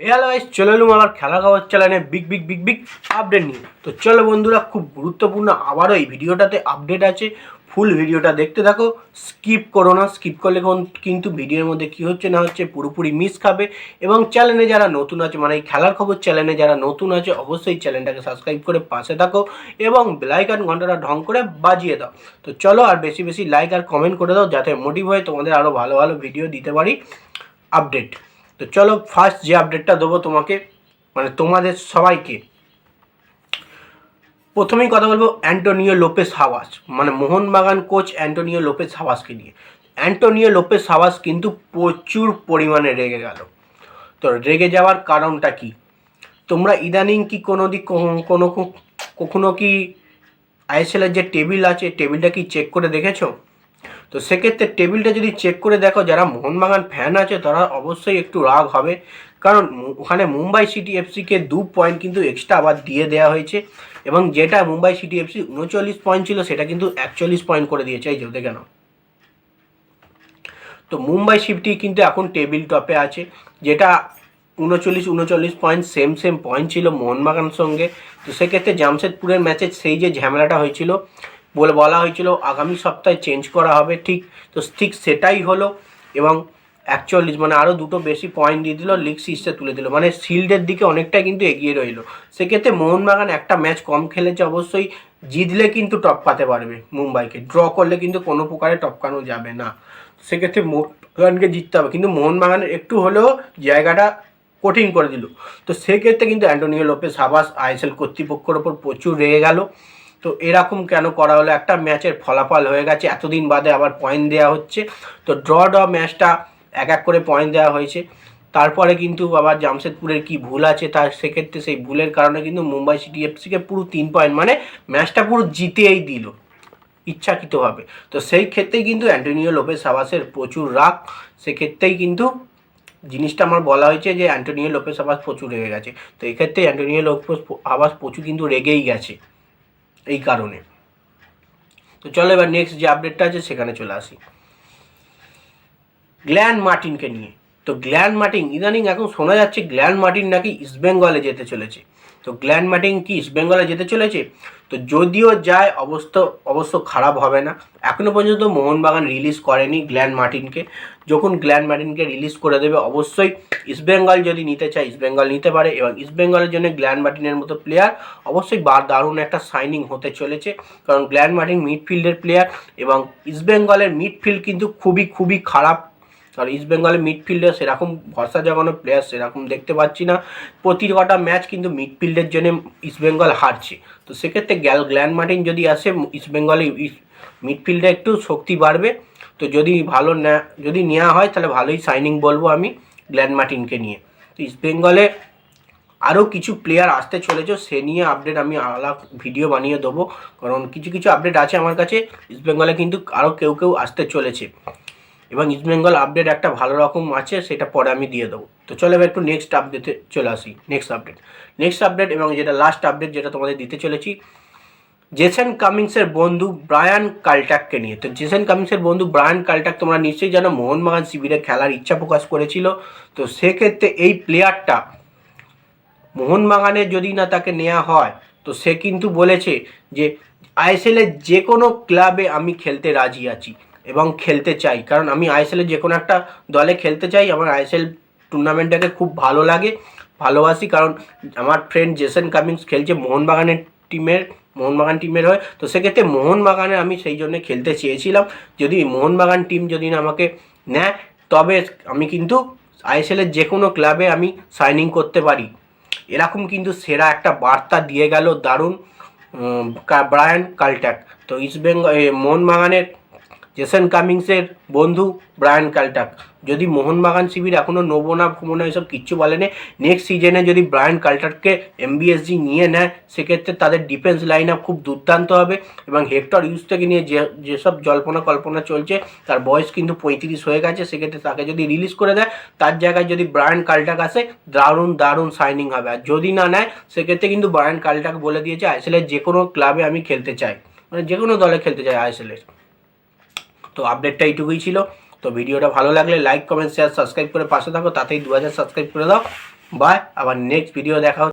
Hello guys চলে এলুম আবার খেলা খবর চ্যানেলে big big big big update নিয়ে। তো চলো বন্ধুরা, খুব গুরুত্বপূর্ণ আবারও এই ভিডিওটাতে আপডেট আছে ফুল ভিডিওটা দেখতে থাকো। স্কিপ করো না স্কিপ করলে কোন- কিন্তু ভিডিওর মধ্যে কি হচ্ছে না হচ্ছে পুরোপুরি মিস খাবে। এবং চ্যানেলে যারা নতুন আছে মানে এই খেলার খবর চ্যানেলে যারা নতুন আছে, অবশ্যই চ্যানেলটাকে সাবস্ক্রাইব করে পাশে থাকো এবং বেলাইকান ঘন্টাটা ঢং করে বাজিয়ে দাও। তো চলো আর বেশি বেশি লাইক আর কমেন্ট করে দাও, যাতে মোটিভ হয় তোমাদের আরও ভালো ভালো ভিডিও দিতে পারি আপডেট তো চলো ফার্স্ট যে আপডেটটা দেবো তোমাকে মানে তোমাদের সবাইকে। প্রথমেই কথা বলব অ্যান্টোনিও লোপেস হাওয়াস মানে মোহনবাগান কোচ অ্যান্টোনিও লোপেস হাওয়াসকে নিয়ে। অ্যান্টোনিও লোপেস হাওয়াস কিন্তু প্রচুর পরিমাণে রেগে গেল। তো রেগে যাওয়ার কারণটা কি? তোমরা ইদানিং কি কোনো দিক কোনো কখনো কি আইএসএলের যে টেবিল আছে, টেবিলটা কি চেক করে দেখেছ? তো সেক্ষেত্রে টেবিলটা যদি চেক করে দেখো, যারা মোহনবাগান ফ্যান আছে, তারা অবশ্যই একটু রাগ হবে। কারণ ওখানে মুম্বাই সিটি এফসিকে দু পয়েন্ট কিন্তু এক্সট্রা আবার দিয়ে দেওয়া হয়েছে। এবং যেটা মুম্বাই সিটি এফসি উনচল্লিশ পয়েন্ট ছিল, সেটা কিন্তু একচল্লিশ পয়েন্ট করে দিয়েছে, এই যে দেখে নাও তো মুম্বাই সিটি কিন্তু এখন টেবিল টপে আছে। যেটা উনচল্লিশ উনচল্লিশ পয়েন্ট সেম সেম পয়েন্ট ছিল মোহনবাগান সঙ্গে। তো সেক্ষেত্রে জামশেদপুরের ম্যাচে সেই যে ঝামেলাটা হয়েছিল বলে বলা হয়েছিল, আগামী সপ্তাহে চেঞ্জ করা হবে, ঠিক? তো ঠিক সেটাই হলো এবং একচল্লিশ মানে আরও দুটো বেশি পয়েন্ট দিয়ে দিল লিগ সিস্টে তুলে দিল। মানে শিল্ডের দিকে অনেকটা কিন্তু এগিয়ে রইল। সেক্ষেত্রে মোহনবাগান একটা ম্যাচ কম খেলেছে অবশ্যই, জিতলে কিন্তু টপকাতে পারবে মুম্বাইকে। ড্র করলে কিন্তু কোনো প্রকারে টপকানো যাবে না। সেক্ষেত্রে মোহনবাগানকে জিততে হবে। কিন্তু মোহনবাগানের একটু হলেও জায়গাটা কঠিন করে দিল। তো সেক্ষেত্রে কিন্তু অ্যান্টোনিও লোপেস হাবাস আইএসএল কর্তৃপক্ষের ওপর প্রচুর রেগে গেল। তো এরকম কেন করা হলো? একটা ম্যাচের ফলাফল হয়ে গেছে, এতদিন বাদে আবার পয়েন্ট দেওয়া হচ্ছে। তো ড্র ড্র ম্যাচটা এক এক করে পয়েন্ট দেওয়া হয়েছে। তারপরে কিন্তু আবার জামশেদপুরের কি ভুল আছে তার সেক্ষেত্রে সেই ভুলের কারণে কিন্তু মুম্বাই সিটি এফসিকে পুরো তিন পয়েন্ট মানে ম্যাচটা পুরো জিতেই দিল, ইচ্ছাকৃতভাবে। তো সেই ক্ষেত্রেই কিন্তু অ্যান্টোনিও লোপেস হাবাসের প্রচুর রাগ। সেক্ষেত্রেই কিন্তু জিনিসটা আমার বলা হয়েছে যে অ্যান্টোনিও লোপেস আবাস প্রচুর রেগে গেছে। তো এক্ষেত্রে অ্যান্টোনিও লোপেস আবাস প্রচুর কিন্তু রেগেই গেছে। এই কারণে। তো চলো এবার নেক্সট যে আপডেটটা আছে সেখানে চলে আসি। গ্ল্যান মার্টিনকে নিয়ে। তো গ্ল্যান মার্টিন, ইদানিং এখন শোনা যাচ্ছে গ্ল্যান মার্টিন নাকি ইস্টবেঙ্গলে যেতে চলেছে। তো গ্ল্যান মার্টিন কি ইস্টবেঙ্গলে যেতে চলেছে? তো যদিও যায়, অবস্থা অবশ্য খারাপ হবে না। এখনও পর্যন্ত মোহনবাগান রিলিজ করেনি গ্ল্যান মার্টিনকে। যখন গ্ল্যান মার্টিনকে রিলিজ করে দেবে, অবশ্যই ইস্টবেঙ্গল যদি নিতে চায় ইস্টবেঙ্গল নিতে পারে এবং ইস্টবেঙ্গলের জন্য গ্ল্যান মার্টিনের মতো প্লেয়ার অবশ্যই বা দারুণ একটা সাইনিং হতে চলেছে। কারণ গ্ল্যান মার্টিন মিডফিল্ডের প্লেয়ার এবং ইস্টবেঙ্গলের মিডফিল্ড কিন্তু খুবই খুবই খারাপ আর ইস্ট বেঙ্গলের মিডফিল্ডে সেরকম ভরসা জগানো প্লেয়ার সেরকম দেখতে পাচ্ছি না। প্রতি কটা ম্যাচ কিন্তু মিডফিল্ডের জন্য ইস্ট বেঙ্গল হারছে। তো সেক্ষেত্রে গ্যাল গ্ল্যান মার্টিন যদি আসে ইস্ট বেঙ্গলে মিডফিল্ডে একটু শক্তি বাড়বে। তো যদি ভালো না, যদি নেওয়া হয়, তাহলে ভালোই সাইনিং বলব আমি গ্ল্যান মার্টিনকে নিয়ে। তো ইস্ট বেঙ্গলে আরও কিছু প্লেয়ার আসতে চলেছে, সে নিয়ে আপডেট আমি আলাদা ভিডিও বানিয়ে দেবো। কারণ কিছু কিছু আপডেট আছে আমার কাছে। ইস্ট বেঙ্গলে কিন্তু আরও কেউ কেউ আসতে চলেছে। এবং ইস্ট বেঙ্গল আপডেট একটা ভালো রকম আছে, সেটা পরে আমি দিয়ে দেবো। তো চলো একটু নেক্সট আপডেটে চলে আসি। নেক্সট আপডেট নেক্সট আপডেট এবং যেটা লাস্ট আপডেট যেটা তোমাদের দিতে চলেছি জেসন কামিংসের বন্ধু ব্রায়ান কালটাককে নিয়ে। তো জেসন কামিংসের বন্ধু ব্রায়ান কালটাক তোমরা নিশ্চয়ই জানো, মোহনবাগান শিবিরে খেলার ইচ্ছা প্রকাশ করেছিল। তো সেক্ষেত্রে এই প্লেয়ারটা মোহনবাগানে যদি না তাকে নেওয়া হয়, তো সে কিন্তু বলেছে যে আইএসএলের যে কোনো ক্লাবে আমি খেলতে রাজি আছি। এবং খেলতে চাই। কারণ আমি আইএসএলের যে কোনো একটা দলে খেলতে চাই, আমার আইএসএল টুর্নামেন্টটাকে খুব ভালো লাগে, ভালোবাসি। কারণ আমার ফ্রেন্ড জেসন কামিংস খেলছে মোহনবাগানের টিমের মোহনবাগান টিমের হয়। তো সেক্ষেত্রে মোহনবাগানে আমি সেই জন্য খেলতে চেয়েছিলাম। যদি মোহনবাগান টিম যদি না আমাকে নেয়, তবে আমি কিন্তু আইএসএলের যে কোনো ক্লাবে আমি সাইনিং করতে পারি। এরকম কিন্তু সেরা একটা বার্তা দিয়ে গেল দারুণ ব্রায়ান কালট্যাক। তো ইস্ট বেঙ্গল মোহনবাগানের জেসন কামিংসের বন্ধু ব্রায়ান কালটাক। যদি মোহনবাগান শিবির এখনও নেব না না এসব কিচ্ছু বলেনি নেক্সট সিজনে যদি ব্রায়ান কালটারকে এমবিএসজি নিয়ে নেয়, সেক্ষেত্রে তাদের ডিফেন্স লাইন আপ খুব দুর্দান্ত হবে এবং হেক্টর ইউজ থেকে নিয়ে যে, যেসব জল্পনা কল্পনা চলছে, তার বয়স কিন্তু পঁয়ত্রিশ হয়ে গেছে, সেক্ষেত্রে তাকে যদি রিলিজ করে দেয়, তার জায়গায় যদি ব্রায়ান কালটাক আসে, দারুণ দারুণ সাইনিং হবে। আর যদি না নেয়, সেক্ষেত্রে কিন্তু ব্রায়ান কালটাক বলে দিয়েছে আইএসএলের যে কোনো ক্লাবে আমি খেলতে চাই। মানে যে কোনো দলে খেলতে চাই আইএসএলের তো আপডেটটা এইটুকুই ছিল। তো ভিডিওটা ভালো লাগলে লাইক কমেন্ট শেয়ার সাবস্ক্রাইব করে পাশে থাকো। তাতেই দু হাজার সাবস্ক্রাইব করে দাও। বাই আবার নেক্সট ভিডিও দেখা